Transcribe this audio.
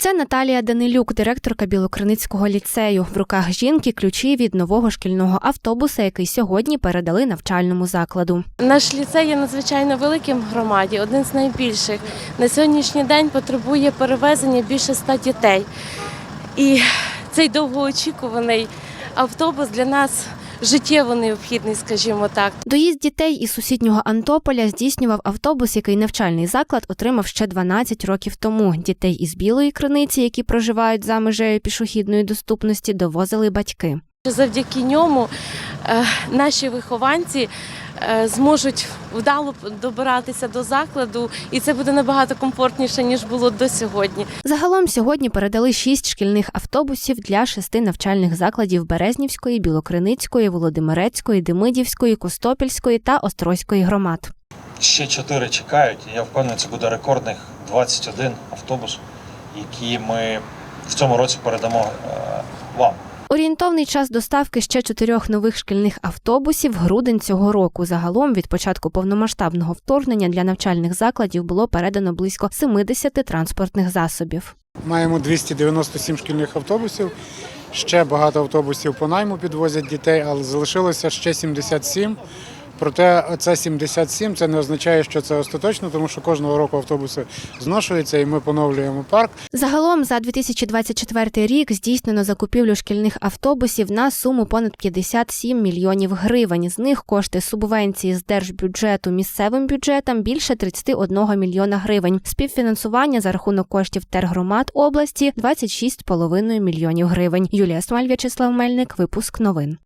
Це Наталія Данилюк, директорка Білокриницького ліцею. В руках жінки ключі від нового шкільного автобуса, який сьогодні передали навчальному закладу. Наш ліцей є надзвичайно великим в громаді, один з найбільших. На сьогоднішній день потребує перевезення більше ста дітей. І цей довгоочікуваний автобус для нас життєво необхідний, скажімо так. Доїзд дітей із сусіднього Антополя здійснював автобус, який навчальний заклад отримав ще 12 років тому. Дітей із білої криниці, які проживають за межею пішохідної доступності, довозили батьки. Завдяки ньому е, наші вихованці зможуть вдало добиратися до закладу, і це буде набагато комфортніше ніж було до сьогодні. Загалом сьогодні передали шість шкільних автобусів для шести навчальних закладів Березнівської, Білокриницької, Володимирецької, Демидівської, Костопільської та Острозької громад. Ще чотири чекають, і я впевнений, це буде рекордних 21 автобус, які ми в цьому році передамо е, вам. Орієнтовний час доставки ще чотирьох нових шкільних автобусів грудень цього року. Загалом від початку повномасштабного вторгнення для навчальних закладів було передано близько 70 транспортних засобів. Маємо 297 шкільних автобусів. Ще багато автобусів по найму підвозять дітей, але залишилося ще 77. Проте це 77 це не означає, що це остаточно, тому що кожного року автобуси зношуються і ми поновлюємо парк. Загалом за 2024 рік здійснено закупівлю шкільних автобусів на суму понад 57 мільйонів гривень. З них кошти субвенції з держбюджету місцевим бюджетам більше 31 мільйона гривень. Співфінансування за рахунок коштів тергромад області 26,5 мільйонів гривень. Юлія Смаль, В'ячеслав Мельник, випуск новин.